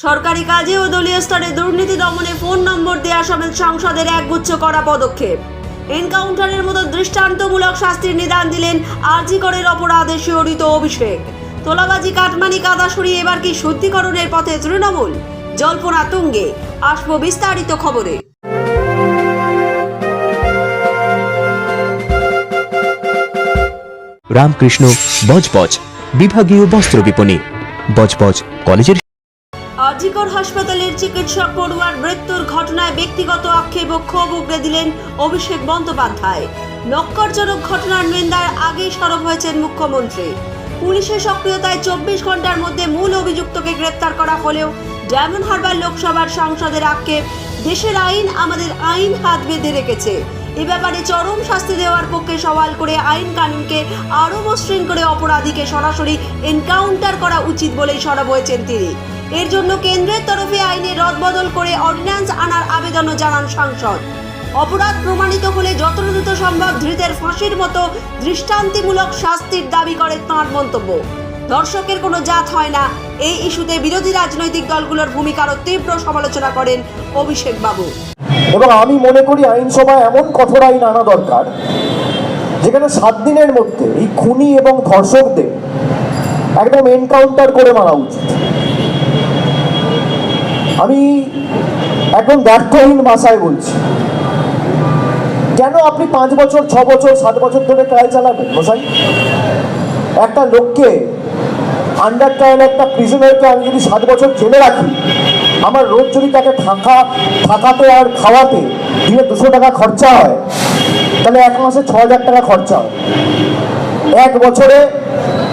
সরকারি কাজে ও দলীয় স্তরে দুর্নীতি দমনে ফোন নম্বর দেওয়া সমেত সংসদের একগুচ্ছ করা পদক্ষেপ। এনকাউন্টারের মতো দৃষ্টান্তমূলক শাস্তির নিদান দিলেন আর্জিকরের অপরাধে শিহরিত অভিষেক। তোলাবাজি, কাটমানি কাদা এবার কি শুদ্ধিকরণের পথে তৃণমূল? জল্পনা তুঙ্গে, আসব বিস্তারিত খবরে। রামকৃষ্ণ, বজবজ, বিভাগীয় বস্ত্র বিপণী, বজবজ কলেজের আজিকর হাসপাতালের চিকিৎসক পড়ুয়ার মৃত্যুর ঘটনায় ব্যক্তিগত আক্ষেপ ও ক্ষোভ উগড়ে দিলেন অভিষেক বন্দ্যোপাধ্যায়। নক্করজনক ঘটনার নিন্দার আগেই সরব হয়েছেন মুখ্যমন্ত্রী। পুলিশের সক্রিয়তায় চব্বিশ ঘণ্টার মধ্যে মূল অভিযুক্তকে গ্রেপ্তার করা হলেও ডায়মন্ড হারবার লোকসভার সংসদের আক্ষেপ, দেশের আইন আমাদের আইন হাত বেঁধে রেখেছে। এ ব্যাপারে চরম শাস্তি দেওয়ার পক্ষে সওয়াল করে আইন কানুনকে আরও মসৃণ করে অপরাধীকে সরাসরি এনকাউন্টার করা উচিত বলেই সরব হয়েছেন তিনি। এর জন্য কেন্দ্রের তরফে আইনে রদবদল করে অর্ডিন্যান্স আনার আবেদনও জানান সাংসদ। অপরাধ প্রমাণিত হলে যত দ্রুত সম্ভব ধৃতের ফাঁসির মতো দৃষ্টান্তিমূলক শাস্তির দাবি করে তাঁর মন্তব্য। দর্শকের কোনো জাত হয় না। এই ইস্যুতে বিরোধী রাজনৈতিক দলগুলোর ভূমিকারও তীব্র সমালোচনা করেন অভিষেক বাবু। এবং আমি মনে করি আইনসভায় এমন কঠোর আইন আনা দরকার, যেখানে সাত দিনের মধ্যে এই খুনি এবং ধর্ষকদের একদম এনকাউন্টার করে মারা উচিত। আমি একদম ব্যর্থহীন ভাষায় বলছি। কেন আপনি পাঁচ বছর, ছ বছর, সাত বছর ধরে ট্রায়াল চালাবেন, মশাই? একটা লোককে আন্ডার ট্রায়াল একটা প্রিজনারকে আমি যদি সাত বছর জেলে রাখি, আমার রোজ যদি তাকে থাকা, থাকাতে আর খাওয়াতে দিনে দুশো টাকা খরচা হয়, তাহলে এক মাসে ছ হাজার টাকা খরচা হয়। এক বছরে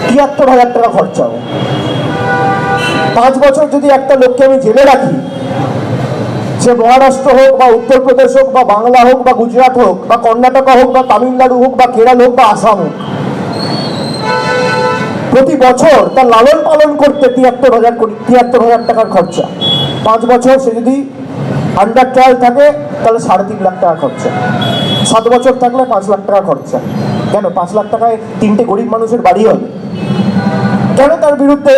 তিয়াত্তর হাজার টাকা খরচা হয়। পাঁচ বছর যদি একটা লোককে আমি জেলে রাখি, সে মহারাষ্ট্র হোক বা উত্তরপ্রদেশ হোক বা বাংলা হোক বা গুজরাট হোক বা কর্ণাটকা হোক বা তামিলনাড়ু হোক বা কেরল হোক বা আসাম হোক, প্রতি বছর তার লালন পালন করতে তিয়াত্তর হাজার কোটি, তিয়াত্তর হাজার টাকার খরচা। পাঁচ বছর সে যদি আন্ডার ট্রায়াল থাকে, তাহলে সাড়ে তিন লাখ টাকা খরচা। সাত বছর থাকলে পাঁচ লাখ টাকা খরচা। কেন? পাঁচ লাখ টাকায় তিনটে গরিব মানুষের বাড়ি হবে কেন তার বিরুদ্ধে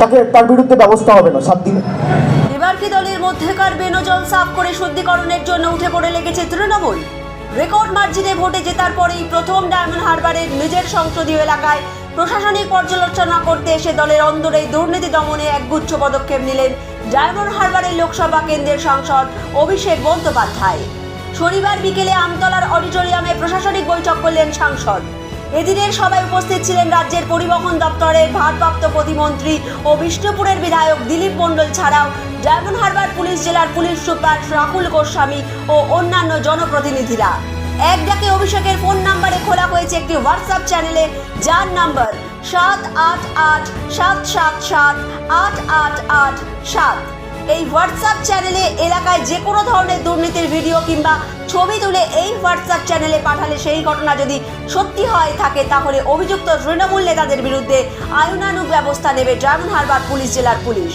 তাকে তার বিরুদ্ধে ব্যবস্থা হবে না, সাত দিনে। এবার কি দলের মধ্যেকার বেনজল সাফ করে শুদ্ধিকরণের জন্য উঠে পড়ে লেগেছে তৃণমূল? রেকর্ড মার্জিনে ভোটে জেতার পরেই প্রথম ডায়মন্ড হারবারের নিজের সংসদীয় এলাকায় প্রশাসনিক পর্যালোচনা করতে এসে দলের অন্দরে দুর্নীতি দমনে একগুচ্ছ পদক্ষেপ নিলেন ডায়মন্ড হারবারের লোকসভা কেন্দ্রের সাংসদ অভিষেক বন্দ্যোপাধ্যায়। শনিবার বিকেলে আমতলার অডিটোরিয়ামে প্রশাসনিক বৈঠক করলেন সাংসদ। এদিনের সভায় উপস্থিত ছিলেন রাজ্যের পরিবহন দপ্তরের ভারপ্রাপ্ত প্রতিমন্ত্রী ও বিষ্ণুপুরের বিধায়ক দিলীপ মণ্ডল ছাড়াও ডায়মন্ড হারবার পুলিশ জেলার পুলিশ সুপার রাহুল গোস্বামী ও অন্যান্য জনপ্রতিনিধিরা। এক ডাকে অভিষেকের ফোন নাম্বারে খোলা হয়েছে একটি হোয়াটসঅ্যাপ চ্যানেলে, যার নাম্বার সাত আট আট সাত সাত সাত আট আট আট সাত। এই হোয়াটসঅ্যাপ চ্যানেলে এলাকায় যে কোনো ধরনের দুর্নীতির ভিডিও কিংবা ছবি তুলে এই হোয়াটসঅ্যাপ চ্যানেলে পাঠালে সেই ঘটনা যদি সত্যি হয় থাকে, তাহলে অভিযুক্ত তৃণমূল নেতাদের বিরুদ্ধে আইনানুগ ব্যবস্থা নেবে ডায়মন্ড হারবার পুলিশ জেলার পুলিশ।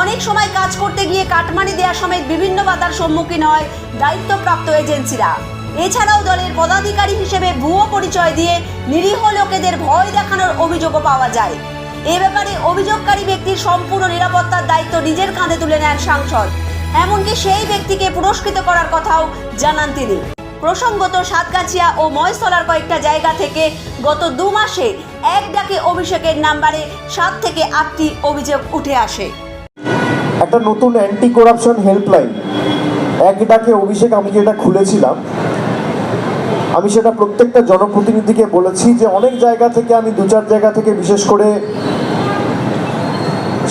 অনেক সময় কাজ করতে গিয়ে কাটমানি দেওয়ার সমেত বিভিন্ন বাধার সম্মুখীন হয় দায়িত্বপ্রাপ্ত এজেন্সিরা। এছাড়াও দলের পদাধিকারী হিসেবে ভুয়ো পরিচয় দিয়ে নিরীহ লোকেদের ভয় দেখানোর অভিযোগও পাওয়া যায়। এ ব্যাপারে অভিযোগকারী ব্যক্তির সম্পূর্ণ নিরাপত্তার দায়িত্ব নিজের কাঁধে তুলে নেন সাংসদ। এমনকি সেই ব্যক্তিকে পুরস্কৃত করার কথাও জানান তিনি। প্রসঙ্গত সাতগাছিয়া ও মহেশতলার কয়েকটা জায়গা থেকে গত দু মাসে এক ডাকে অভিষেকের নাম্বারে সাত থেকে আটটি অভিযোগ উঠে আসে। একটা নতুন অ্যান্টি করাপশন হেল্পলাইন এক ডাকে অভিষেক, আমি যেটা খুলেছিলাম, আমি সেটা প্রত্যেকটা জনপ্রতিনিধিকে বলেছি যে অনেক জায়গা থেকে, আমি দু চার জায়গা থেকে বিশেষ করে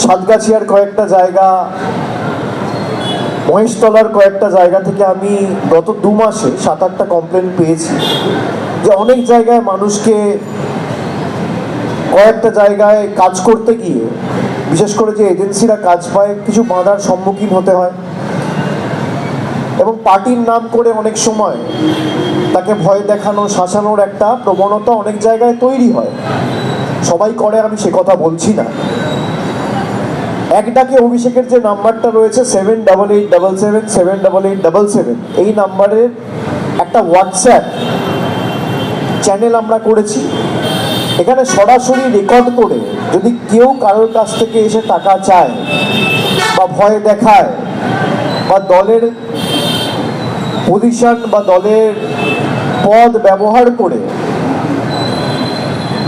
সাতগাছিয়ার কয়েকটা জায়গা, মহেশতলার কয়েকটা জায়গা থেকে আমি গত দু মাসে সাত আটটা কমপ্লেন পেয়েছি যে অনেক জায়গায় মানুষকে কয়েকটা জায়গায় কাজ করতে গিয়ে, বিশেষ করে যে এজেন্সিরা কাজ পায়, কিছু বাধার সম্মুখীন হতে হয়। এবং পার্টির নাম করে অনেক সময় তাকে ভয় দেখানো, শাসানোর একটা প্রবণতা অনেক জায়গায় তৈরি হয়। সবাই করে, আমি সে কথা বলছি না। এক ডাকে অভিষেকের যে নাম্বারটা রয়েছে seven double eight double seven seven double eight double seven, এই নাম্বারের একটা হোয়াটসঅ্যাপ চ্যানেল আমরা করেছি। এখানে সরাসরি রেকর্ড করে যদি কেউ কারোর কাছ থেকে এসে টাকা চায় বা ভয় দেখায় বা দলের পজিশন বা দলের পদ ব্যবহার করে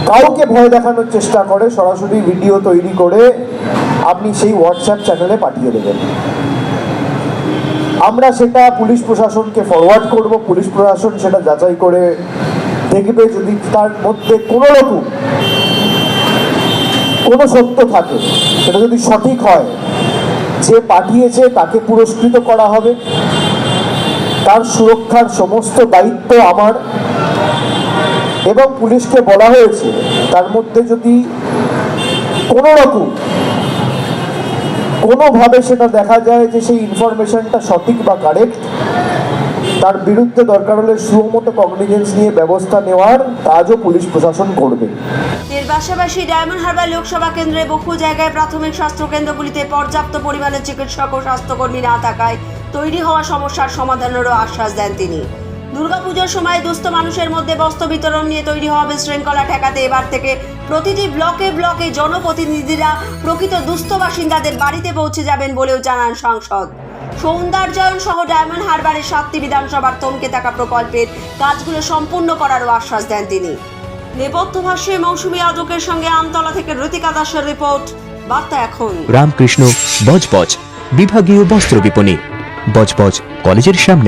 কাউকে ভয় দেখানোর চেষ্টা করে, সরাসরি ভিডিও তৈরি করে আপনি সেই হোয়াটসঅ্যাপ চ্যানেলে পাঠিয়ে দেবেন। আমরা সেটা পুলিশ প্রশাসনকে ফরওয়ার্ড করব, পুলিশ প্রশাসন সেটা যাচাই করে দেখবে যদি তার মধ্যে কোনো রকম কোনো সত্য থাকে, সেটা যদি সঠিক হয়, যে পাঠিয়েছে তাকে পুরস্কৃত করা হবে। তার সুরক্ষার সমস্ত দায়িত্ব আমার। এবং পুলিশকে বলা হয়েছে তার মধ্যে যদি কোনো রকম কোনোভাবে সেটা দেখা যায় যে সেই ইনফরমেশনটা সঠিক বা কারেক্ট, তার বিরুদ্ধে দরকার হলে সুমতো কগনিজেন্স নিয়ে ব্যবস্থা নেওয়ার কাজও পুলিশ প্রশাসন করবে। এর পাশাপাশি ডায়মন্ড হারবার লোকসভা কেন্দ্রে বহু জায়গায় প্রাথমিক স্বাস্থ্য কেন্দ্রগুলিতে পর্যাপ্ত পরিমাণে চিকিৎসক ও স্বাস্থ্যকর্মী না থাকায় তৈরি হওয়া সমস্যার সমাধানেরও আশ্বাস দেন তিনি। দুর্গাপুজোর সময় দুস্থ মানুষের মধ্যে বস্ত্র বিতরণ নিয়ে তৈরি হওয়া বিশৃঙ্খলা ঠেকাতে। এবার থেকে প্রতিটি ব্লকে ব্লকে জনপ্রতিনিধিরা প্রকৃত দুস্থ বাসিন্দাদের বাড়িতে পৌঁছে যাবেন বলেও জানান সাংসদ। সৌন্দর্যায়ন সহ ডায়মন্ড হারবারের সাতটি বিধানসভার থমকে থাকা প্রকল্পের কাজগুলো সম্পূর্ণ করারও আশ্বাস দেন তিনি। নেপথ্য ভাষ্যে মৌসুমী আদকের সঙ্গে আমতলা থেকে রতিকা দাসের রিপোর্ট। বার্তা এখন। রামকৃষ্ণ, বজবজ, বিভাগীয় বস্ত্র বিপণী। বজবজ, কলেজের সামনে।